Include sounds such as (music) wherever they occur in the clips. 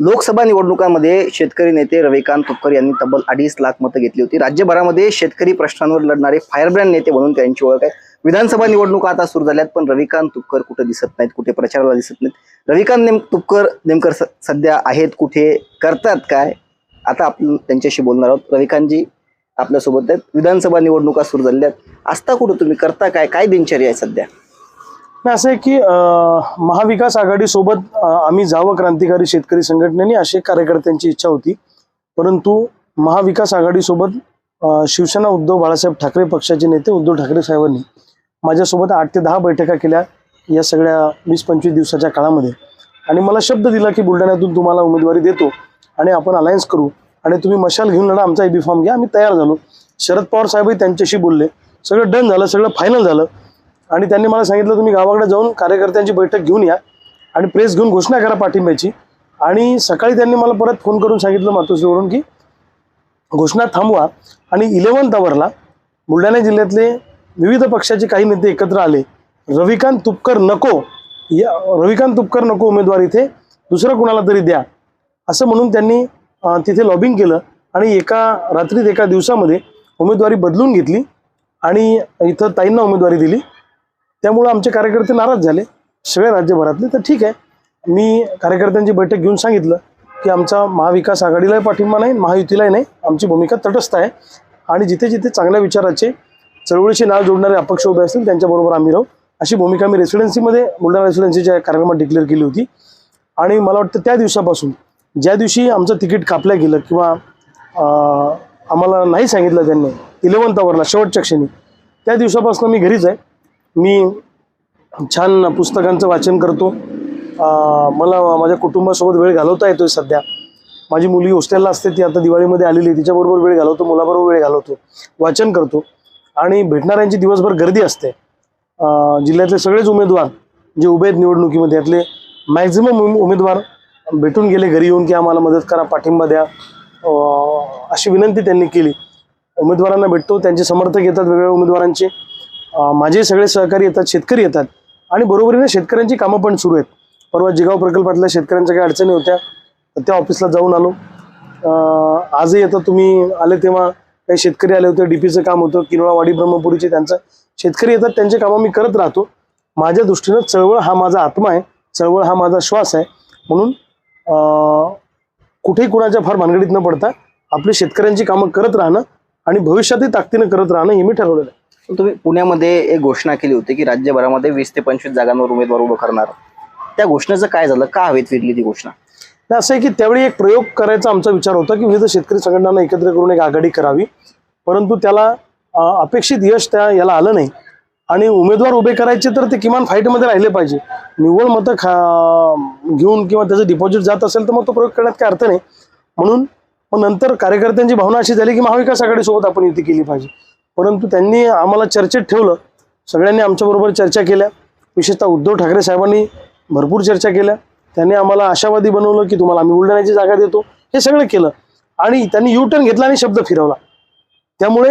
लोकसभा निवडणुकांमध्ये शेतकरी नेते रविकांत तुपकर यांनी तब्बल अडीच लाख मतं घेतली होती. राज्यभरामध्ये शेतकरी प्रश्नांवर लढणारे फायरब्रँड नेते म्हणून त्यांची ओळख आहे. विधानसभा निवडणुका आता सुरू झाल्यात पण रविकांत तुपकर कुठे दिसत नाहीत कुठे प्रचाराला दिसत नाहीत. रविकांत नेम तुपकर नेमकर स- सध्या आहेत कुठे करतात काय? आता आपण त्यांच्याशी बोलणार आहोत. रविकांतजी आपल्यासोबत आहेत. विधानसभा निवडणुका सुरू झाल्या आहेत असता कुठं तुम्ही करता काय? काय दिनचर्या आहे सध्या? असं आहे की महाविकास आघाडीसोबत सोबत आम्ही जावं क्रांतिकारी शेतकरी संघटनेने अशी कार्यकर्त्यांची इच्छा होती. परंतु महाविकास आघाडीसोबत शिवसेना उद्धव बाळासाहेब ठाकरे पक्षाचे नेते उद्धव ठाकरे साहेबांनी माझ्यासोबत आठ ते दहा बैठका केल्या या सगळ्या वीस पंचवीस दिवसाच्या काळामध्ये. आणि मला शब्द दिला की बुलढाण्यातून तुम्हाला उमेदवारी देतो आणि आपण अलायन्स करू आणि तुम्ही मशाल घेऊन लढा आमचा बी फॉर्म घ्या. आम्ही तयार झालो. शरद पवार साहेबही त्यांच्याशी बोलले. सगळं डन झालं सगळं फायनल झालं. आणि त्यांनी मला सांगितलं तुम्ही गावाकडे जाऊन कार्यकर्त्यांची बैठक घेऊन या आणि प्रेस घेऊन घोषणा करा पाठिंब्याची. आणि सकाळी त्यांनी मला परत फोन करून सांगितलं मातोश्रीवरून की घोषणा थांबवा आणि इलेव्हन्थ आवरला बुलढाणा जिल्ह्यातले विविध पक्षाचे काही नेते एकत्र आले. रविकांत तुपकर नको या रविकांत तुपकर नको उमेदवार इथे दुसरं कुणाला तरी द्या. असं म्हणून त्यांनी तिथे लॉबिंग केलं आणि एका रात्रीत एका दिवसामध्ये उमेदवारी बदलून घेतली आणि इथं ताईंना उमेदवारी दिली. त्यामुळं आमचे कार्यकर्ते नाराज झाले. सगळ्या राज्यभरातले. तर ठीक आहे. मी कार्यकर्त्यांची बैठक घेऊन सांगितलं की आमचा महाविकास आघाडीलाही पाठिंबा नाही महायुतीलाही नाही. आमची भूमिका तटस्थ आहे. आणि जिथे जिथे चांगल्या विचाराचे चळवळीशी नाव जोडणारे अपक्ष उभे असतील त्यांच्याबरोबर आम्ही राहू. अशी भूमिका मी रेसिडेन्सीमध्ये बुलढाणा रेसिडेन्सीच्या कार्यक्रमात डिक्लेअर केली होती. आणि मला वाटतं त्या दिवसापासून ज्या दिवशी आमचं तिकीट कापलं गेलं किंवा आम्हाला नाही सांगितलं त्यांनी इलेवन्थ आवरला शेवटच्या क्षणी त्या दिवसापासून मी घरीच आहे. मी छान पुस्तकांचं वाचन करतो. मला माझ्या कुटुंबासोबत वेळ घालवता येतोय सध्या. माझी मुली हॉस्टेलला असते ती आता दिवाळीमध्ये आलेली आहे. तिच्याबरोबर वेळ घालवतो मुलाबरोबर वेळ घालवतो वाचन करतो. आणि भेटणाऱ्यांची दिवसभर गर्दी असते. जिल्ह्यातले सगळेच उमेदवार जे उभे आहेत निवडणुकीमध्ये यातले मॅक्झिमम उमेदवार भेटून गेले घरी येऊन की आम्हाला मदत करा पाठिंबा द्या. अशी विनंती त्यांनी केली. उमेदवारांना भेटतो त्यांचे समर्थक येतात वेगवेगळ्या उमेदवारांचे. माझे सगळे सहकारी येतात शेतकरी येतात. आणि बरोबरीने शेतकऱ्यांची कामं पण सुरू आहेत. परवा जिगाव प्रकल्पातल्या शेतकऱ्यांच्या काही अडचणी होत्या तर त्या ऑफिसला जाऊन आलो. आजही आता तुम्ही आले तेव्हा काही शेतकरी आले होते डीपीचं काम होतं किनोळा ब्रह्मपुरीचे त्यांचं. शेतकरी येतात त्यांचे कामं मी करत राहतो. माझ्या दृष्टीनं चळवळ हा माझा आत्मा आहे चळवळ हा माझा श्वास आहे. म्हणून कुठेही कुणाच्या फार भानगडीत न पडता आपली शेतकऱ्यांची कामं करत राहणं आणि भविष्यातही ताकदीनं करत राहणं हे मी ठरवलेलं आहे. तुम्ही पुण्यामध्ये एक घोषणा केली होती की राज्यभरामध्ये वीस ते पंचवीस जागांवर उमेदवार उभं करणार. त्या घोषणेचं काय झालं? का हवेत फिरली ती घोषणा? नाही, असं आहे की त्यावेळी एक प्रयोग करायचा आमचा विचार होता की विविध शेतकरी संघटनांना एकत्र करून एक आघाडी करावी. परंतु त्याला अपेक्षित यश त्या याला आलं नाही. आणि उमेदवार उभे करायचे तर ते किमान फाईटमध्ये राहिले पाहिजे. निव्वळ मतं खा घेऊन किंवा त्याचं डिपॉझिट जात असेल तर मग तो प्रयोग करण्यात काय अर्थ नाही. म्हणून मग नंतर कार्यकर्त्यांची भावना अशी झाली की महाविकास आघाडीसोबत आपण युती केली पाहिजे. परंतु त्यांनी आम्हाला चर्चेत ठेवलं. सगळ्यांनी आमच्याबरोबर चर्चा केल्या. विशेषतः उद्धव ठाकरे साहेबांनी भरपूर चर्चा केल्या. त्यांनी आम्हाला आशावादी बनवलं की तुम्हाला आम्ही बुलढाण्याची जागा देतो. हे सगळं केलं. आणि त्यांनी यू टर्न घेतला आणि शब्द फिरवला. त्यामुळे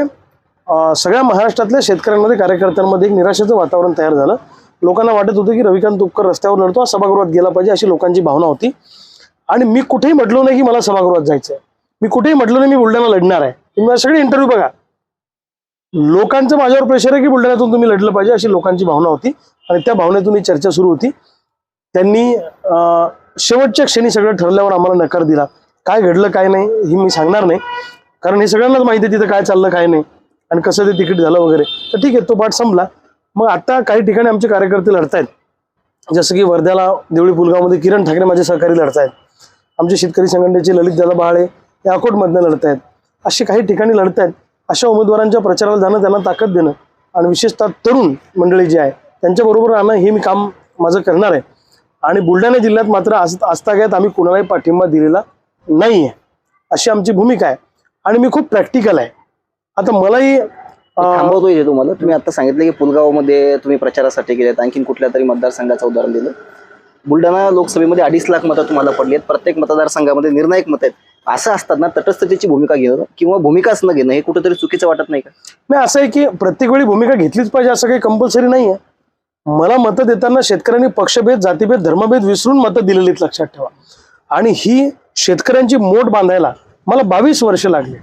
सगळ्या महाराष्ट्रातल्या शेतकऱ्यांमध्ये कार्यकर्त्यांमध्ये एक निराशेचं वातावरण तयार झालं. लोकांना वाटत होतं की रविकांत तुपकर रस्त्यावर लढतो हा सभागृहात गेला पाहिजे अशी लोकांची भावना होती. आणि मी कुठेही म्हटलो नाही की मला सभागृहात जायचं आहे मी कुठेही म्हटलो नाही मी बुलढाणा लढणार आहे. तुम्ही सगळे इंटरव्ह्यू बघा. लोकांचं माझ्यावर प्रेशर आहे की बुलढाण्यातून तुम्ही लढलं पाहिजे अशी लोकांची भावना होती. आणि त्या भावनेतून ही चर्चा सुरू होती. त्यांनी शेवटच्या क्षणी सगळं ठरल्यावर आम्हाला नकार दिला. काय घडलं काय नाही हे मी सांगणार नाही. कारण हे सगळ्यांनाच माहिती आहे तिथं काय चाललं काय नाही. आणि कसं ते तिकीट झालं वगैरे. तर ठीक आहे तो पाठ संपला. मग आता काही ठिकाणी आमचे कार्यकर्ते लढतायत. जसं की वर्ध्याला देवळी पुलगावमध्ये किरण ठाकरे माझे सहकारी लढतायत. आमचे शेतकरी संघटनेचे ललित दादा बाळे हे अकोटमधनं लढतायत. असे काही ठिकाणी लढतायत. अशा उमेदवारांच्या प्रचाराला जाणं त्यांना ताकद देणं आणि विशेषतः तरुण मंडळी जी आहे त्यांच्याबरोबर राहणं हे मी काम माझं करणार आहे. आणि बुलढाणा जिल्ह्यात मात्र आस आजतागायत आम्ही कुणालाही पाठिंबा दिलेला नाही आहे अशी आमची भूमिका आहे. आणि मी खूप प्रॅक्टिकल आहे. आता मलाही अं, थांबवतो इथे तुम्हाला. तुम्ही आता सांगितलं की पुलगावमध्ये तुम्ही प्रचारासाठी गेलेत. आणखीन कुठल्या तरी मतदारसंघाचं उदाहरण दिलं. बुलढाणा लोकसभेमध्ये अडीच लाख मतं तुम्हाला पडली आहेत. प्रत्येक मतदारसंघामध्ये निर्णायक मत आहेत. असं असताना तटस्थतेची भूमिका घेणं किंवा भूमिकाच न घेणं हे कुठेतरी चुकीचं वाटत नाही का? नाही असं आहे की प्रत्येक वेळी भूमिका घेतलीच पाहिजे असं काही कंपल्सरी नाही आहे मला मतं देताना शेतकऱ्यांनी पक्षभेद जातीभेद धर्मभेद विसरून मतं दिलेलीत लक्षात ठेवा. आणि ही शेतकऱ्यांची मोठ बांधायला मला बावीस वर्ष लागले.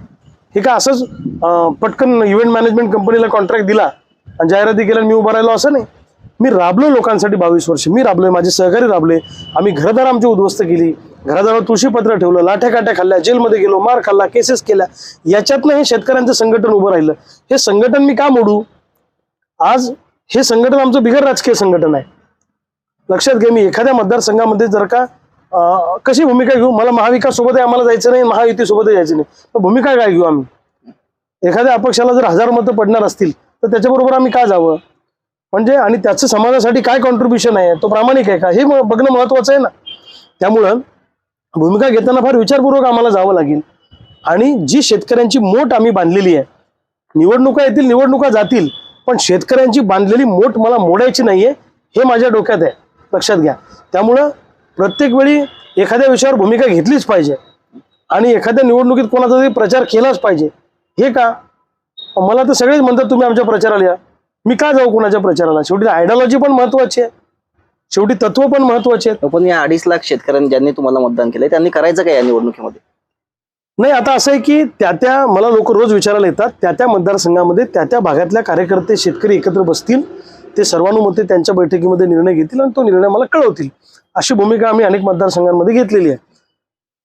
हे का असंच पटकन इव्हेंट मॅनेजमेंट कंपनीला कॉन्ट्रॅक्ट दिला आणि जाहिराती केल्या मी उभा राहिलो असं नाही. मी राबलो लोकांसाठी बावीस वर्ष. मी राबलोय माझे सहकारी राबले. आम्ही घरदार आमची उद्ध्वस्त केली. घराजवळ तुळशीपत्र ठेवलं लाठ्या काठ्या खाल्ल्या जेलमध्ये गेलो मार खाल्ला केसेस केल्या. याच्यातनं हे शेतकऱ्यांचं संघटन उभं राहिलं. हे संघटन मी का मोडू? आज हे संघटन आमचं बिगर राजकीय संघटन आहे. लक्षात घे मी एखाद्या मतदारसंघामध्ये जर का कशी भूमिका घेऊ? मला महाविकास सोबत आम्हाला जायचं नाही महायुती सोबत जायचं नाही. तर भूमिका काय घेऊ आम्ही? एखाद्या अपक्षाला जर हजार मतं पडणार असतील तर त्याच्याबरोबर आम्ही का जावं? म्हणजे आणि त्याचं समाजासाठी काय कॉन्ट्रीब्युशन आहे? तो प्रामाणिक आहे का? हे बघणं महत्वाचं आहे ना. त्यामुळं भूमिका घेताना फार विचारपूर्वक आम्हाला जावं लागेल. आणि जी शेतकऱ्यांची मोठ आम्ही बांधलेली आहे निवडणुका येतील निवडणुका जातील पण शेतकऱ्यांची बांधलेली मोठ मला मोडायची नाहीये हे माझ्या डोक्यात आहे. लक्षात घ्या. त्यामुळं प्रत्येक वेळी एखाद्या विषयावर भूमिका घेतलीच पाहिजे. आणि एखाद्या निवडणुकीत कोणाचा तरी प्रचार केलाच पाहिजे. हे का? मला तर सगळेच म्हणतात तुम्ही आमच्या प्रचाराला या. मी का जाऊ कोणाच्या प्रचाराला? शेवटी आयडियॉलॉजी पण महत्वाची आहे. शेवटी तत्व पण महत्त्वाचे आहेत. पण या अडीच लाख शेतकऱ्यांनी ज्यांनी तुम्हाला मतदान केलंय त्यांनी करायचं काय या निवडणुकीमध्ये? नाही आता असं आहे की त्या त्या मला लोक रोज विचारायला येतात त्या त्या मतदारसंघामध्ये त्या त्या भागातल्या कार्यकर्ते शेतकरी एकत्र बसतील ते सर्वानुमते त्यांच्या बैठकीमध्ये निर्णय घेतील आणि तो निर्णय मला कळवतील. अशी भूमिका आम्ही अनेक मतदारसंघांमध्ये घेतलेली आहे.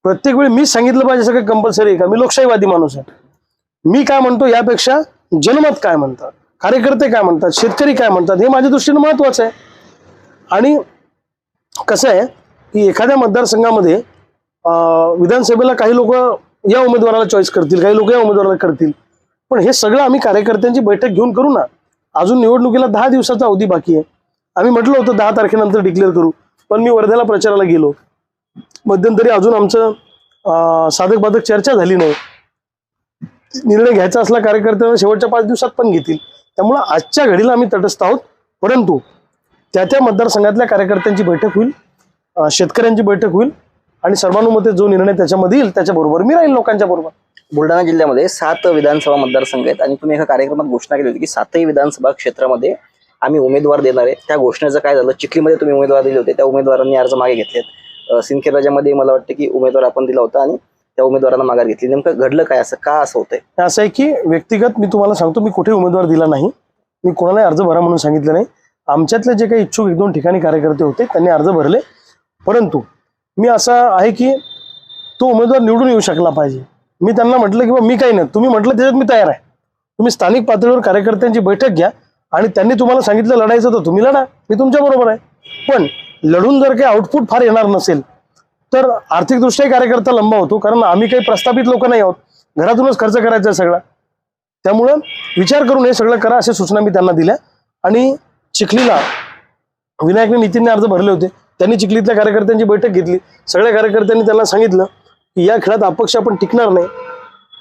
प्रत्येक वेळी मी सांगितलं पाहिजे सगळं कंपल्सरी आहे का? मी लोकशाहीवादी माणूस आहे. मी काय म्हणतो यापेक्षा जनमत काय म्हणतात? कार्यकर्ते काय म्हणतात? शेतकरी काय म्हणतात? हे माझ्या दृष्टीनं महत्वाचं आहे. आणि कसं आहे की एखाद्या मतदारसंघामध्ये विधानसभेला काही लोक या उमेदवाराला चॉईस करतील काही लोक या उमेदवाराला करतील. पण हे सगळं आम्ही कार्यकर्त्यांची बैठक घेऊन करू ना. अजून निवडणुकीला दहा दिवसाचा अवधी बाकी आहे. आम्ही म्हटलं होतं दहा तारखेनंतर डिक्लेअर करू पण मी वर्ध्याला प्रचाराला गेलो. मध्यंतरी अजून आमचं साधक बाधक चर्चा झाली नाही. निर्णय घ्यायचा असला कार्यकर्त्यांना शेवटच्या पाच दिवसात पण घेतील. त्यामुळं आजच्या घडीला आम्ही तटस्थ आहोत. परंतु त्या त्या मतदारसंघातल्या कार्यकर्त्यांची बैठक होईल शेतकऱ्यांची बैठक होईल आणि सर्वानुमते जो निर्णय त्याच्यामध्ये येईल त्याच्याबरोबर मी राहील लोकांच्या बरोबर. बुलढाणा जिल्ह्यामध्ये सात विधानसभा मतदारसंघ आहेत आणि तुम्ही एका कार्यक्रमात घोषणा केली होती की सातही विधानसभा क्षेत्रामध्ये आम्ही उमेदवार देणार आहे. त्या घोषणेचं काय झालं? चिखलीमध्ये तुम्ही उमेदवार दिले होते. त्या उमेदवारांनी अर्ज मागे घेतलेत. सिंदखेड राज्यामध्ये मला वाटतं की उमेदवार आपण दिला होता आणि त्या उमेदवारांना माघार घेतली. नेमकं घडलं काय? असं का असं होतंय? असं आहे की व्यक्तिगत मी तुम्हाला सांगतो मी कुठे उमेदवार दिला नाही. मी कोणालाही अर्ज भरा म्हणून सांगितलं नाही. आमच्यातले जे काही इच्छुक एक दोन ठिकाणी कार्यकर्ते होते त्यांनी अर्ज भरले. परंतु मी असा आहे की तो उमेदवार निवडून येऊ शकला पाहिजे. मी त्यांना म्हटलं की बा मी काही नाही. तुम्ही म्हटलं त्याच्यात मी तयार आहे. तुम्ही स्थानिक पातळीवर कार्यकर्त्यांची बैठक घ्या आणि त्यांनी तुम्हाला सांगितलं लढायचं तर तुम्ही लढा. मी तुमच्याबरोबर आहे. पण लढून जर काही आउटपुट फार येणार नसेल तर आर्थिकदृष्ट्याही कार्यकर्ता लंबा होतो. कारण आम्ही काही प्रस्थापित लोक नाही आहोत. घरातूनच खर्च करायचा आहे सगळा. त्यामुळं विचार करून हे सगळं करा अशा सूचना मी त्यांना दिल्या. आणि चिखलीला विनायकने नितीनने अर्ज भरले होते. त्यांनी चिखलीतल्या कार्यकर्त्यांची बैठक घेतली. सगळ्या कार्यकर्त्यांनी त्यांना सांगितलं की या खेळात अपक्ष आपण टिकणार नाही.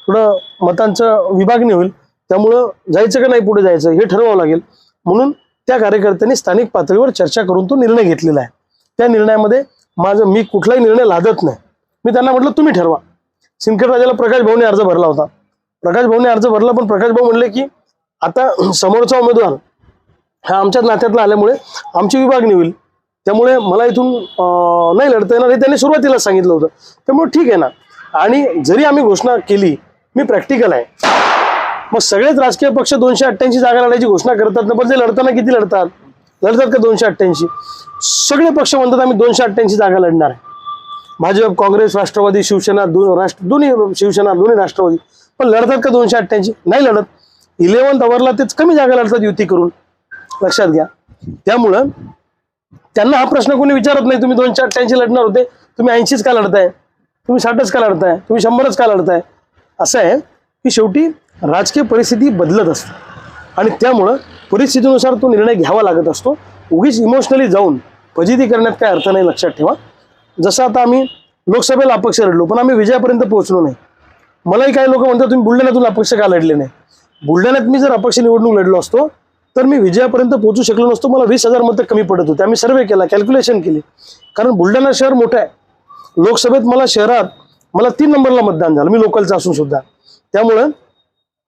थोडं मतांचं विभागणी होईल. त्यामुळं जायचं का नाही पुढे जायचं हे ठरवावं लागेल. म्हणून त्या कार्यकर्त्यांनी स्थानिक पातळीवर चर्चा करून तो निर्णय घेतलेला आहे. त्या निर्णयामध्ये माझं मी कुठलाही निर्णय लादत नाही. मी त्यांना म्हटलं तुम्ही ठरवा. सिंदखेड राजाला प्रकाश भाऊने अर्ज भरला होता. प्रकाश भाऊने अर्ज भरला पण प्रकाश भाऊ म्हणले की आता (clears throat) समोरचा उमेदवार हा आमच्याच नात्यातला आल्यामुळे आमची विभागणी होईल. त्यामुळे मला इथून नाही लढता येणार हे त्यांनी सुरुवातीला सांगितलं होतं. त्यामुळे ठीक आहे ना. आणि जरी आम्ही घोषणा केली मी प्रॅक्टिकल आहे. मग सगळेच राजकीय पक्ष दोनशे अठ्ठ्याऐंशी जागा लढायची घोषणा करतात ना पण ते लढताना किती लढतात? लढतात का दोनशे अठ्ठ्याऐंशी? सगळे पक्ष म्हणतात आम्ही दोनशे अठ्ठ्याऐंशी जागा लढणार आहे. भाजप काँग्रेस राष्ट्रवादी शिवसेना दोन राष्ट्र दोन्ही शिवसेना दोन्ही राष्ट्रवादी. पण लढतात का दोनशे अठ्ठ्याऐंशी? नाही लढत. इलेव्हन्थ अवरला तेच कमी जागा लढतात युती करून. लक्षात घ्या. त्यामुळं त्यांना हा प्रश्न कोणी विचारत नाही तुम्ही दोनशे अठ्ठ्याऐंशी लढणार होते तुम्ही ऐंशीच का लढताय? तुम्ही साठच का लढताय? तुम्ही शंभरच का लढताय? असं आहे की शेवटी राजकीय परिस्थिती बदलत असते. आणि त्यामुळं परिस्थितीनुसार तो निर्णय घ्यावा लागत असतो. उगीच इमोशनली जाऊन फजिती करण्यात काय अर्थ नाही लक्षात ठेवा. जसं आता आम्ही लोकसभेला अपक्ष लढलो पण आम्ही विजयापर्यंत पोहोचलो नाही. मलाही काही लोक म्हणतात तुम्ही बुलढाण्यातून अपक्ष का लढले नाही? बुलढाण्यात मी जर अपक्ष निवडणूक लढलो असतो तर मी विजयापर्यंत पोहोचू शकलो नसतो. मला वीस हजार मतं कमी पडत होते. आम्ही सर्वे केला कॅल्क्युलेशन केली. कारण बुलढाणा शहर मोठं आहे. लोकसभेत मला शहरात मला तीन नंबरला मतदान झालं. मी लोकलचं असून सुद्धा. त्यामुळं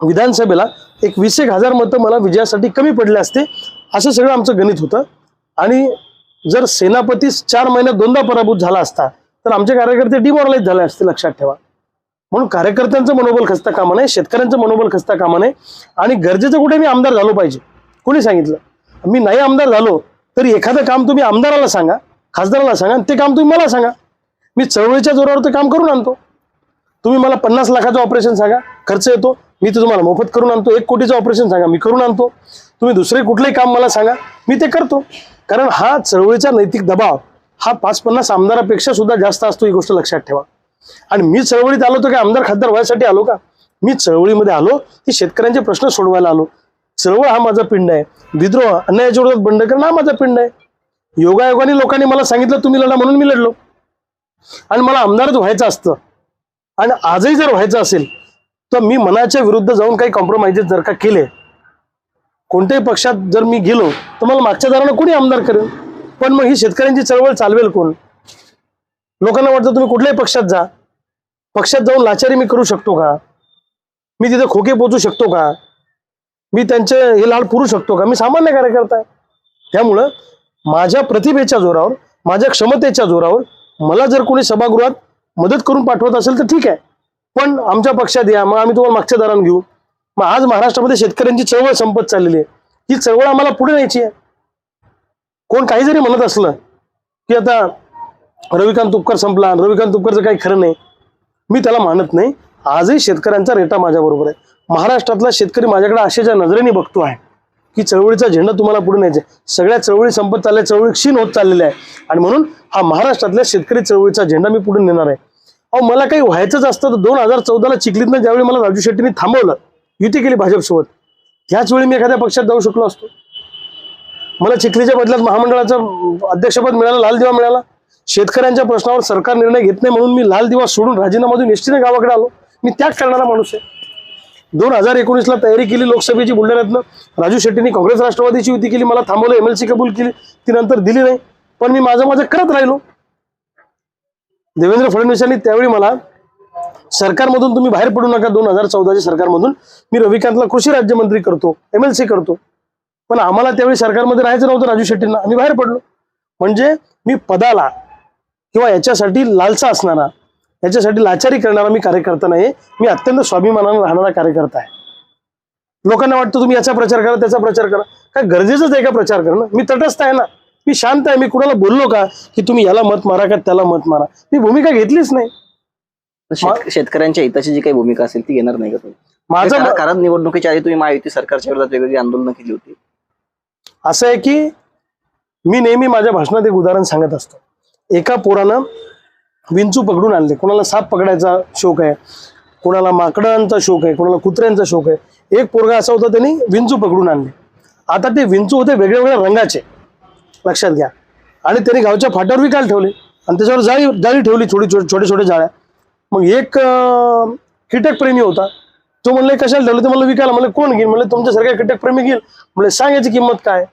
विधानसभेला एक वीस एक हजार मतं मला विजयासाठी कमी पडले असते. असं सगळं आमचं गणित होतं. आणि जर सेनापती चार महिन्यात दोनदा पराभूत झाला असता तर आमचे कार्यकर्ते डिमॉरलाइज झाले असते लक्षात ठेवा. म्हणून कार्यकर्त्यांचं मनोबल खसता कामा नये शेतकऱ्यांचं मनोबल खसता कामा नये. आणि गरजेचं कुठे मी आमदार झालो पाहिजे. कोणी सांगितलं? मी नाही आमदार झालो तरी एखादं काम तुम्ही आमदाराला सांगा खासदाराला सांगा आणि ते काम तुम्ही मला सांगा. मी चळवळीच्या जोरावर ते काम करून आणतो. तुम्ही मला पन्नास लाखाचं ऑपरेशन सांगा खर्च येतो मी ते तुम्हाला मोफत करून आणतो एक कोटीचं ऑपरेशन सांगा मी करून आणतो. तुम्ही दुसरे कुठलंही काम मला सांगा मी ते करतो. कारण हा चळवळीचा नैतिक दबाव हा पाच पन्नास आमदारापेक्षा सुद्धा जास्त असतो ही गोष्ट लक्षात ठेवा. आणि मी चळवळीत आलो तर काय आमदार खासदार व्हायसाठी आलो का? मी चळवळीमध्ये आलो की शेतकऱ्यांचे प्रश्न सोडवायला आलो. चळवळ हा माझा पिंड आहे. विद्रोह अन्यायाच्या विरोधात बंड करणं हा माझा पिंड आहे. योगायोगाने लोकांनी मला सांगितलं तुम्ही लढा म्हणून मी लढलो. आणि मला आमदारच व्हायचं असतं. आणि आजही जर व्हायचं असेल तर मी मनाच्या विरुद्ध जाऊन काही कॉम्प्रोमाइजेस जर का केले कोणत्याही पक्षात जर मी गेलो तर मला मागच्या दारानं कोणी आमदार करेल? पण मग ही शेतकऱ्यांची चळवळ चालवेल कोण? लोकांना वाटतं तुम्ही कुठल्याही पक्षात जा. पक्षात जाऊन लाचारी मी करू शकतो का? मी तिथे खोके पोचू शकतो का? मी त्यांचे हे लाड पुरू शकतो का? मी सामान्य कार्यकर्ता आहे. त्यामुळं माझ्या प्रतिभेच्या जोरावर माझ्या क्षमतेच्या जोरावर मला जर कोणी सभागृहात मदत करून पाठवत असेल तर ठीक आहे. पण आमच्या पक्षात या मग आम्ही तुम्हाला मागच्या दरान घेऊ. मग आज महाराष्ट्रामध्ये शेतकऱ्यांची चळवळ संपत चाललेली आहे. ही चळवळ आम्हाला पुढे न्यायची आहे. कोण काही जरी म्हणत असलं की आता रविकांत तुपकर संपला रविकांत तुपकरचं काही खरं नाही. मी त्याला मानत नाही. आजही शेतकऱ्यांचा रेटा माझ्याबरोबर आहे. महाराष्ट्रातला शेतकरी माझ्याकडे आशेच्या नजरेने बघतो आहे की चळवळीचा झेंडा तुम्हाला पुढे न्यायचा सगळ्या चळवळी संपत चालल्या चळवळी क्षीण होत चाललेल्या आहे. आणि म्हणून हा महाराष्ट्रातल्या शेतकरी चळवळीचा झेंडा मी पुढे नेणार आहे. अहो मला काही व्हायचंच असतं तर दोन हजार चौदाला चिखलीतनं ज्यावेळी मला राजू शेट्टीने थांबवलं युती केली भाजपसोबत. ह्याच वेळी मी एखाद्या पक्षात जाऊ शकलो असतो. मला चिखलीच्या बदल्यात महामंडळाचं अध्यक्षपद मिळालं लाल दिवा मिळाला. शेतकऱ्यांच्या प्रश्नावर सरकार निर्णय घेत नाही म्हणून मी लाल दिवा सोडून राजीनामाधून एसटीने गावाकडे आलो. मी त्याग करणारा माणूस आहे. दोन हजार एकोणीसला तयारी केली लोकसभेची बुलढाण्यातनं. राजू शेट्टींनी काँग्रेस राष्ट्रवादीची युती केली मला थांबवलं एमएलसी कबूल केली ती नंतर दिली नाही. पण मी माझं माझं करत राहिलो. देवेंद्र फडणवीसांनी त्यावेळी मला सरकारमधून तुम्ही बाहेर पडू नका दोन हजार चौदाच्या सरकारमधून. मी रविकांतला कृषी राज्यमंत्री करतो एमएलसी करतो. पण आम्हाला त्यावेळी सरकारमध्ये राहायचं नव्हतं राजू शेट्टींना. आम्ही बाहेर पडलो. म्हणजे मी पदाला किंवा याच्यासाठी लालसा असणारा याच्यासाठी लाचारी करणारा मी कार्यकर्ता नाही मी अत्यंत स्वाभिमानाने राहणारा कार्यकर्ता आहे. लोकांना वाटतं तुम्ही याचा प्रचार करा त्याचा प्रचार करा. काय गरजेचंच आहे का प्रचार करणं? मी तटस्थ आहे ना. मी शांत आहे मी कुणाला बोललो का की तुम्ही याला मत मारा का त्याला मत मारा? मी भूमिका घेतलीच नाही. शेत- शेतकऱ्यांच्या हिताची जी काही भूमिका असेल ती घेणार नाही का तुम्ही? माझं कारण- कारण निवडणुकीच्या आधी तुम्ही महायुती सरकारच्या विरोधात वेगवेगळी आंदोलनं केली होती. असं आहे की मी नेहमी माझ्या भाषणात एक उदाहरण सांगत असतो. एका पोरानं विंचू पकडून आणले. कोणाला साप पकडायचा शौक आहे कोणाला माकडांचा शौक आहे कोणाला कुत्र्यांचा शौक आहे. एक पोरगा असा होता त्यांनी विंचू पकडून आणले. आता ते विंचू होते वेगळ्या वेगळ्या रंगाचे. लक्षात घ्या. आणि त्यांनी गावच्या फाट्यावर विकायला ठेवले. आणि त्याच्यावर जाळी जाळी ठेवली थोडी छोटे छोटे छोटे जाळ्या. मग एक कीटकप्रेमी होता. तो म्हणले कशाला ठेवलं? ते मला विकायला. म्हणलं कोण घेईल? म्हणलं तुमच्यासारख्या कीटकप्रेमी घेईल. म्हणजे सांग याची किंमत काय?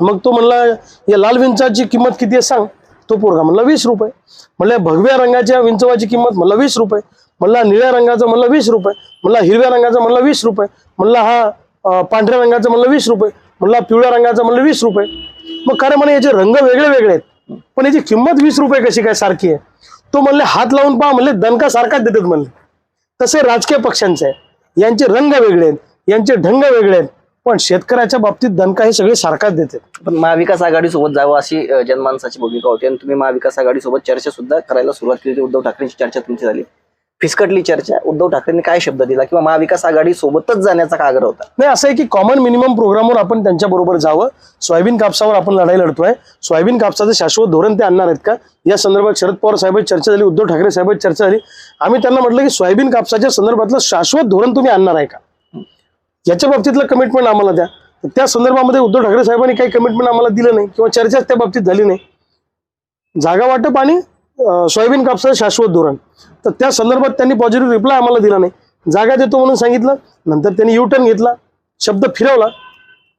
मग तो म्हणला या लाल विंचाची किंमत किती आहे? सांग. तो पोरगा म्हणला वीस रुपये. म्हणल्या भगव्या रंगाच्या विंचवाची किंमत म्हणला वीस रुपये. म्हणला निळ्या रंगाचा म्हणला वीस रुपये. म्हणला हिरव्या रंगाचा म्हणला वीस रुपये. म्हणला हा पांढऱ्या रंगाचा म्हणला वीस रुपये. म्हणला पिवळ्या रंगाचा म्हणलं वीस रुपये. मग खरं म्हणे याचे रंग वेगळे वेगळे आहेत. पण याची किंमत वीस रुपये कशी काय सारखी आहे? तो म्हणले हात लावून पहा म्हणले दणका सारखाच देतात म्हणले. तसे राजकीय पक्षांचे आहे. यांचे रंग वेगळे आहेत. यांचे ढंग वेगळे आहेत. पण शेतकऱ्याच्या बाबतीत दणका हे सगळे सारखाच देते पण महाविकास आघाडी सोबत जावं अशी अं, जनमानसाची भूमिका होती. आणि तुम्ही महाविकास आघाडी सोबत चर्चा सुद्धा करायला सुरुवात केली. होती उद्धव ठाकरेंची चर्चा तुमची झाली. फिसकटली चर्चा. उद्धव ठाकरेंनी काय शब्द दिला? किंवा महाविकास आघाडी सोबतच जाण्याचा का आग्रह होता? नाही असं आहे की कॉमन मिनिमम प्रोग्रामवर आपण त्यांच्या बरोबर जावं. सोयाबीन कापसावर आपण लढाई लढतोय. सोयाबीन कापसाचं शाश्वत धोरण ते आणणार आहेत का? या संदर्भात शरद पवार साहेबांची चर्चा झाली. उद्धव ठाकरे साहेबांची चर्चा झाली. आम्ही त्यांना म्हटलं की सोयाबीन कापसाच्या संदर्भातलं शाश्वत धोरण तुम्ही आणणार आहे का? याच्या बाबतीतलं कमिटमेंट आम्हाला द्या. त्या संदर्भामध्ये उद्धव ठाकरे साहेबांनी काही कमिटमेंट आम्हाला दिलं नाही किंवा चर्चाच त्या बाबतीत झाली नाही. जागा वाटप आणि सोयाबीन कापसाचं शाश्वत धोरण. तर त्या संदर्भात त्यांनी पॉझिटिव्ह रिप्लाय आम्हाला दिला नाही. जागा देतो म्हणून सांगितलं नंतर त्यांनी युटर्न घेतला शब्द फिरवला.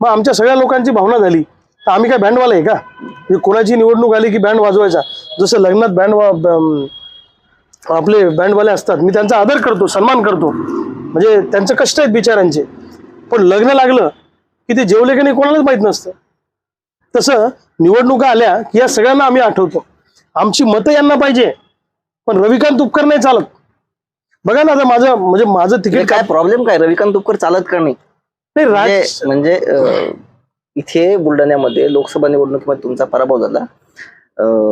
मग आमच्या सगळ्या लोकांची भावना झाली. तर आम्ही काय बँडवाला आहे का? म्हणजे कोणाची निवडणूक आली की बँड वाजवायचा? जसं लग्नात बँड वा आपले बँडवाले असतात मी त्यांचा आदर करतो सन्मान करतो. म्हणजे त्यांचं कष्ट आहेत बिचारांचे पण लग्न लागलं की ते जेवले की नाही कोणालाच माहीत नसतं. तसं निवडणुका आल्या की या सगळ्यांना आम्ही आठवतो. आमची मतं यांना पाहिजे पण रविकांत उपकर नाही चालत. बघा ना आता माझं म्हणजे माझं म्हणजे तिकीट काय प्रॉब्लेम काय? रविकांत तुपकर चालत का नाही? म्हणजे राज म्हणजे अं, इथे बुलढाण्यामध्ये लोकसभा निवडणुकीमध्ये तुमचा पराभव झाला.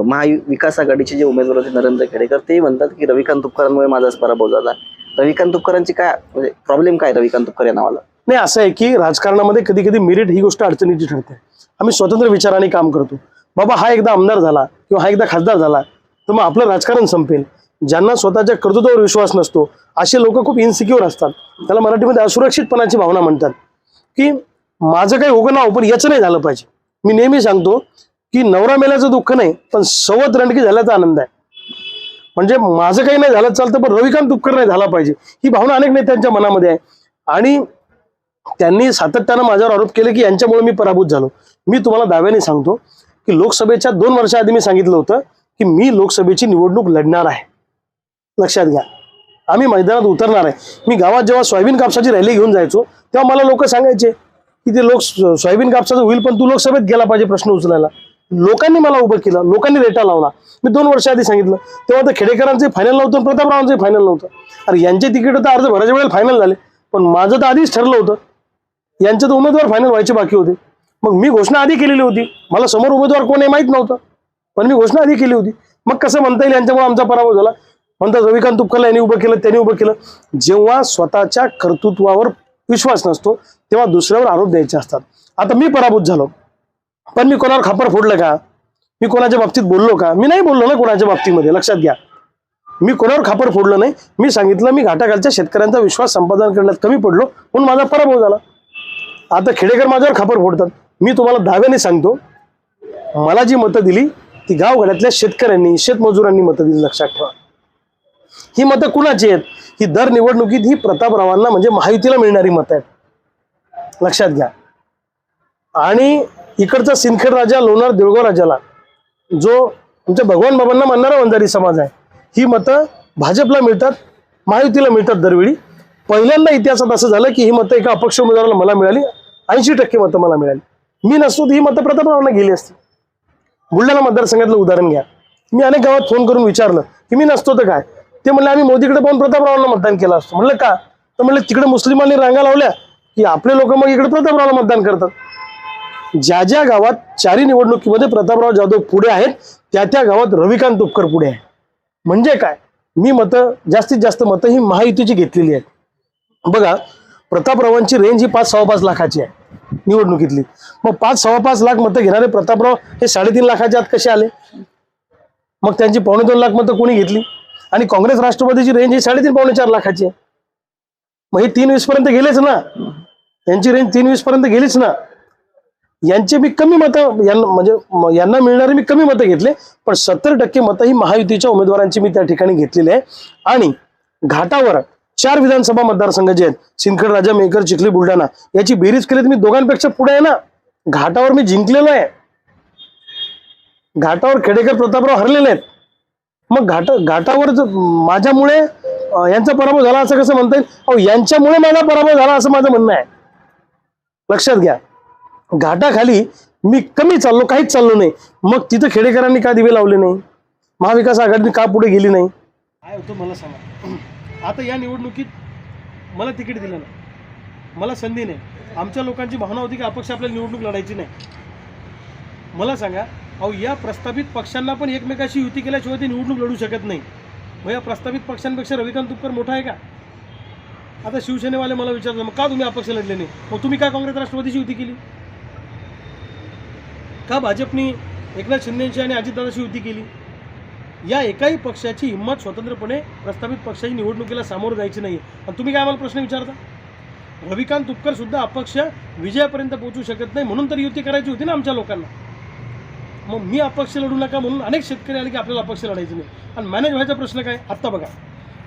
महाविकास आघाडीचे जे उमेदवार होते नरेंद्र खेडेकर ते म्हणतात की रविकांत तुपकरांमुळे माझाच पराभव झाला. रविकांत तुपकरांची काय म्हणजे प्रॉब्लेम काय रविकांत तुपकर या नावाला? नाही असं आहे की राजकारणामध्ये कधी कधी मेरिट ही गोष्ट अडचणीची ठरते. आम्ही स्वतंत्र विचाराने काम करतो. बाबा हा एकदा आमदार झाला किंवा हा एकदा खासदार झाला तर मग आपलं राजकारण संपेल. ज्यांना स्वतःच्या कर्तृत्वावर विश्वास नसतो असे लोक खूप इन्सिक्युअर असतात. त्याला मराठीमध्ये असुरक्षितपणाची भावना म्हणतात. की माझं काही होगं नाव पण याचं नाही झालं पाहिजे. मी नेहमी सांगतो की नवरा मेल्याचं दुःख नाही पण सवत रणकी झाल्याचा आनंद आहे. म्हणजे माझं काही नाही झालं चालतं पण रविकांत तुपकर नाही झाला पाहिजे. ही भावना अनेक नेत्यांच्या मनामध्ये आहे. आणि त्यांनी सातत्यानं माझ्यावर आरोप केले की यांच्यामुळे मी पराभूत झालो. मी तुम्हाला दाव्याने सांगतो की लोकसभेच्या दोन वर्षाआधी मी सांगितलं होतं की मी लोकसभेची निवडणूक लढणार आहे. लक्षात घ्या. आम्ही मैदानात उतरणार आहे. मी गावात जेव्हा सोयाबीन कापसाची रॅली घेऊन जायचो तेव्हा मला लोक सांगायचे की ते लोक सोयाबीन कापसाचं होईल पण तू लोकसभेत गेला पाहिजे प्रश्न उचलायला. लोकांनी मला उभं केलं लोकांनी रेटा लावला. मी दोन वर्ष आधी सांगितलं तेव्हा तर खेडेकरांचे फायनल नव्हतं प्रतापरावांचे फायनल नव्हतं. अरे यांचे तिकीट तर अर्ज भराच्या वेळेला फायनल झाले पण माझं तर आधीच ठरलं होतं. यांचे तर उमेदवार फायनल व्हायचे बाकी होते. मग मी घोषणा आधी केलेली होती. मला समोर उमेदवार कोण आहे माहीत नव्हतं पण मी घोषणा आधी केली होती. मग कसं म्हणता येईल यांच्यामुळे आमचा पराभव झाला. म्हणतात रविकांत तुपकरला यांनी उभं केलं त्यांनी उभं केलं. जेव्हा स्वतःच्या कर्तृत्वावर विश्वास नसतो तेव्हा दुसऱ्यावर आरोप द्यायचे असतात. आता मी पराभूत झालो. पण मी कोणावर खापर फोडलं का? मी कोणाच्या बाबतीत बोललो का? मी नाही बोललो ना कोणाच्या बाबतीमध्ये लक्षात घ्या. मी कोणावर खापर फोडलं नाही मी सांगितलं मी घाटाखालच्या शेतकऱ्यांचा विश्वास संपादन करण्यात कमी पडलो म्हणून माझा पराभव झाला. आता खेडेकर माझ्यावर खापर फोडतात. मी तुम्हाला दाव्याने सांगतो मला जी मतं दिली ती गावघरातल्या शेतकऱ्यांनी शेतमजुरांनी मतं दिली लक्षात ठेवा. ही मतं कुणाची आहेत? ही दर निवडणुकीत ही प्रतापरावांना म्हणजे महायुतीला मिळणारी मतं आहेत. लक्षात घ्या. आणि इकडचा सिंदखेड राजा लोणार देवगाव राजाला जो आमच्या भगवान बाबांना मानणारा वंजारी समाज आहे. ही मतं भाजपला मिळतात महायुतीला मिळतात दरवेळी. पहिल्यांदा इतिहासात असं झालं की ही मतं एका अपक्ष उमेदवाराला मला मिळाली ऐंशी टक्के मतं मला मिळाली. मी नसतो ही मतं प्रतापरावांना गेली असती. बुलढाणा मतदारसंघातलं उदाहरण घ्या. मी अनेक गावात फोन करून विचारलं की मी नसतो तर काय? ते म्हणले आम्ही मोदीकडे पाहून प्रतापरावांना मतदान केलं असतं. म्हणलं का? तर म्हणलं तिकडे मुस्लिमांनी रांगा लावल्या की आपले लोक मग इकडे प्रतापरावाला मतदान करतात. ज्या ज्या गावात चारी निवडणुकीमध्ये प्रतापराव जाधव पुढे आहेत त्या त्या गावात रविकांत तुपकर पुढे आहे म्हणजे काय? मी मतं जास्तीत जास्त मतं ही महायुतीची घेतलेली आहेत. बघा प्रतापरावांची रेंज ही पाच सव्वा पाच लाखाची आहे निवडणुकीतली. मग पाच सव्वा पाच लाख मतं घेणारे प्रतापराव हे साडेतीन लाखाच्या आत कसे आले? मग त्यांची पावणे दोन लाख मतं कोणी घेतली? आणि काँग्रेस राष्ट्रवादीची रेंज ही साडेतीन पावणे चार लाखाची आहे. मग हे तीन वीस पर्यंत गेलेच ना? त्यांची रेंज तीन वीस पर्यंत गेलीच ना? यांचे मी कमी मतं यांना म्हणजे यांना मिळणारे मी कमी मतं घेतले पण सत्तर टक्के मतं ही महायुतीच्या उमेदवारांची मी त्या ठिकाणी घेतलेली आहे. आणि घाटावर चार विधानसभा मतदारसंघ जे आहेत सिंदखेड राजा मेकर चिखली बुलढाणा याची बेरीज केली तर मी दोघांपेक्षा पुढे आहे ना. घाटावर मी जिंकलेलो आहे. घाटावर खेडेकर प्रतापराव हरलेले आहेत. मग घाट घाटावर माझ्यामुळे यांचा पराभव झाला असं कसं म्हणता येईल? अहो यांच्यामुळे माझा पराभव झाला असं माझं म्हणणं आहे. लक्षात घ्या. घाटाखाली मी कमी चाललो काहीच चाललो नाही. मग तिथं खेडेकरांनी का दिवे लावले नाही? महाविकास आघाडीने का पुढे गेली नाही? काय होतं मला सांगा. (clears throat) आता या निवडणुकीत मला तिकीट दिलं नाही. मला संधी नाही. आमच्या लोकांची भावना होती की अपक्ष आपल्याला निवडणूक लढायची नाही. मला सांगा अहो या प्रस्थापित पक्षांना पण एकमेकाशी युती केल्याशिवाय ते निवडणूक लढू शकत नाही. मग या प्रस्थापित पक्षांपेक्षा रविकांत तुपकर मोठा आहे का? आता शिवसेनेवाले मला विचारलं मग का तुम्ही अपक्ष लढले नाही? मग तुम्ही का काँग्रेस राष्ट्रवादीची युती केली? का भाजपनी एकनाथ शिंदेची आणि अजितदादाशी युती केली? या एकाही पक्षाची हिंमत स्वतंत्रपणे प्रस्थापित पक्षाची निवडणुकीला सामोरं जायची नाही आणि तुम्ही काय आम्हाला प्रश्न विचारता? रविकांत तुपकर सुद्धा अपक्ष विजयापर्यंत पोहोचू शकत नाही म्हणून तर युती करायची होती ना आमच्या लोकांना. मग मी अपक्ष लढू नका म्हणून अनेक शेतकरी आले की आपल्याला अपक्ष लढायचं नाही. आणि मॅनेज व्हायचा प्रश्न काय? आत्ता बघा.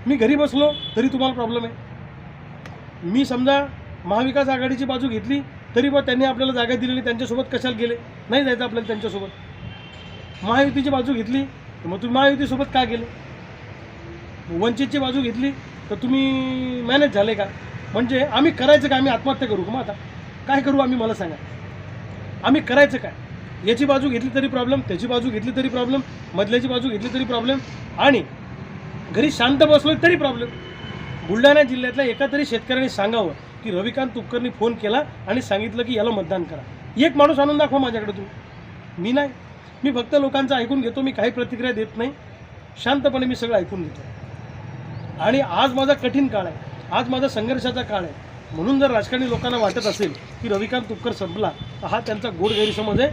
मी घरी बसलो तरी तुम्हाला प्रॉब्लेम आहे. मी समजा महाविकास आघाडीची बाजू घेतली तरी मग त्यांनी आपल्याला जागा दिलेली त्यांच्यासोबत कशाला गेले? नाही जायचं आपल्याला त्यांच्यासोबत. महायुतीची बाजू घेतली तर मग तुम्ही महायुतीसोबत का गेले? वंचितची बाजू घेतली तर तुम्ही मॅनेज झाले का? म्हणजे आम्ही करायचं काय? आम्ही आत्महत्या करू का मग आता? काय करू आम्ही? मला सांगा. आम्ही करायचं काय? याची बाजू घेतली तरी प्रॉब्लेम त्याची बाजू घेतली तरी प्रॉब्लेम मधल्याची बाजू घेतली तरी प्रॉब्लेम आणि घरी शांत बसलो तरी प्रॉब्लेम बुलढाणा जिल्ह्यातल्या एका तरी शेतकऱ्यांनी सांगावं की रविकांत तुपकरनी फोन केला आणि सांगितलं की याला मतदान करा. एक माणूस आणून दाखवा माझ्याकडे तुम्ही. मी नाही. मी फक्त लोकांचं ऐकून घेतो मी काही प्रतिक्रिया देत नाही. शांतपणे मी सगळं ऐकून घेतो. आणि आज माझा कठीण काळ आहे. आज माझा संघर्षाचा काळ आहे. म्हणून जर राजकारणी लोकांना वाटत असेल की रविकांत तुपकर संपला तर हा त्यांचा गोड गैरसमज आहे.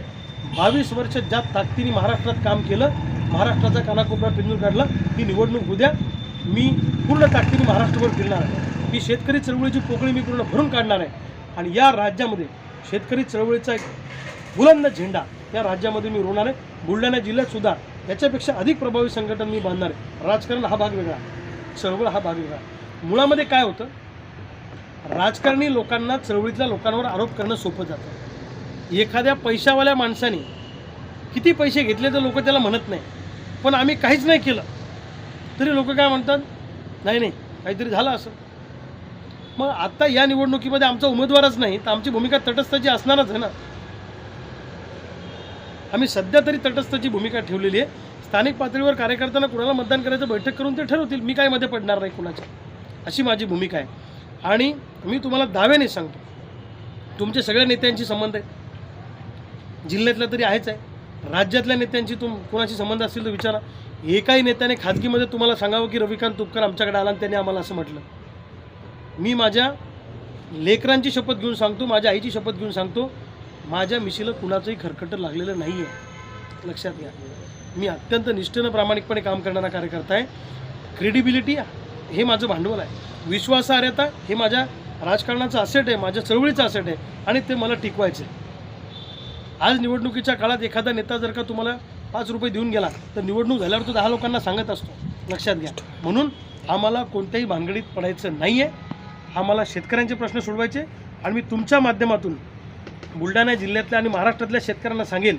बावीस वर्ष ज्या ताकदीने महाराष्ट्रात काम केलं महाराष्ट्राचा कानाकोपरा पिंजून काढला ती निवडणूक उद्या मी पूर्ण ताकदीने महाराष्ट्रभर फिरणार आहे. ही शेतकरी चळवळीची पोकळी मी पूर्ण भरून काढणार आहे. आणि या राज्यामध्ये शेतकरी चळवळीचा एक बुलंद झेंडा या राज्यामध्ये मी रोवणार आहे. बुलढाणा जिल्ह्यातसुद्धा याच्यापेक्षा अधिक प्रभावी संघटन मी बांधणार आहे. राजकारण हा भाग वेगळा. चळवळ हा भाग वेगळा. मुळामध्ये काय होतं? राजकारणी लोकांना चळवळीतल्या लोकांवर आरोप करणं सोपं जातं. एखाद्या पैशावाल्या माणसाने किती पैसे घेतले तर लोक त्याला म्हणत नाही. पण आम्ही काहीच नाही केलं. तरी लोक काय म्हणतात? नाही नाही. काहीतरी झालं असं. मग आत्ता या निवडणुकीमध्ये आमचा उमेदवारच नाही तर आमची भूमिका तटस्थाची असणारच आहे ना? आम्ही सध्या तरी तटस्थाची भूमिका ठेवलेली आहे. स्थानिक पातळीवर कार्यकर्त्यांना कुणाला मतदान करायचं बैठक करून ते ठरवतील. मी काय मध्ये पडणार नाही कुणाच्या? अशी माझी भूमिका आहे. आणि मी तुम्हाला दाव्याने सांगतो. तुमचे सगळ्या नेत्यांशी संबंध आहे. जिल्ह्यातल्या तरी आहेच आहे. राज्यातल्या नेत्यांची तुम कोणाशी संबंध असतील तर विचारा. एकाही नेत्याने खाजगीमध्ये तुम्हाला सांगावं की रविकांत तुपकर आमच्याकडे आला आणि त्यांनी आम्हाला असं म्हटलं. मी माझ्या लेकरांची शपथ घेऊन सांगतो माझ्या आईची शपथ घेऊन सांगतो माझ्या मिशीला कुणाचंही खरकटं लागलेलं नाही आहे लक्षात घ्या. मी अत्यंत निष्ठेनं प्रामाणिकपणे काम करणारा कार्यकर्ता आहे क्रेडिबिलिटी हे माझं भांडवल आहे. विश्वासार्हता हे माझ्या राजकारणाचं असेट आहे माझ्या चळवळीचं असेट आहे आणि ते मला टिकवायचं आहे आज निवडणुकीच्या काळात एखादा नेता जर का तुम्हाला पाच रुपये देऊन गेला तर निवडणूक झाल्यावर तो दहा लोकांना सांगत असतो. लक्षात घ्या. म्हणून आम्हाला कोणत्याही भानगडीत पडायचं नाही आहे आम्हाला शेतकऱ्यांचे प्रश्न सोडवायचे आणि मी तुमच्या माध्यमातून बुलढाणा जिल्ह्यातल्या आणि महाराष्ट्रातल्या शेतकऱ्यांना सांगेल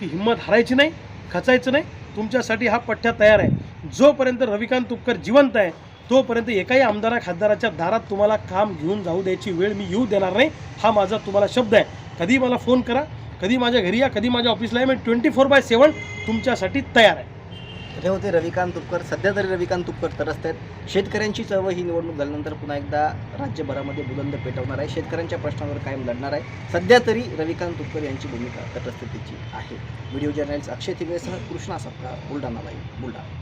की हिंमत हारायची नाही खचायचं नाही. तुमच्यासाठी हा पठ्ठ्या तयार आहे. जोपर्यंत रविकांत तुपकर जिवंत आहे तोपर्यंत एकाही आमदारा खासदाराच्या दारात तुम्हाला काम घेऊन जाऊ द्यायची वेळ मी येऊ देणार नाही. हा माझा तुम्हाला शब्द आहे. कधी मला फोन करा. कधी माझ्या घरी या. कधी माझ्या ऑफिसला या. मी ट्वेंटी फोर बाय सेवन तुमच्यासाठी तयार आहे. हे होते रविकांत तुपकर. सध्या तरी रविकांत तुपकर तरस्त आहेत. शेतकऱ्यांची चळवळ ही निवडणूक झाल्यानंतर पुन्हा एकदा राज्यभरामध्ये बुलंद पेटवणार आहे. शेतकऱ्यांच्या प्रश्नावर कायम लढणार आहे. सध्या तरी रविकांत तुपकर यांची भूमिका तटस्थतेची आहे. व्हिडिओ जर्नलिस्ट अक्षय तिगवेसह कृष्णा सपकाळ बुलढाणा लाईव्ह बुलढाणा.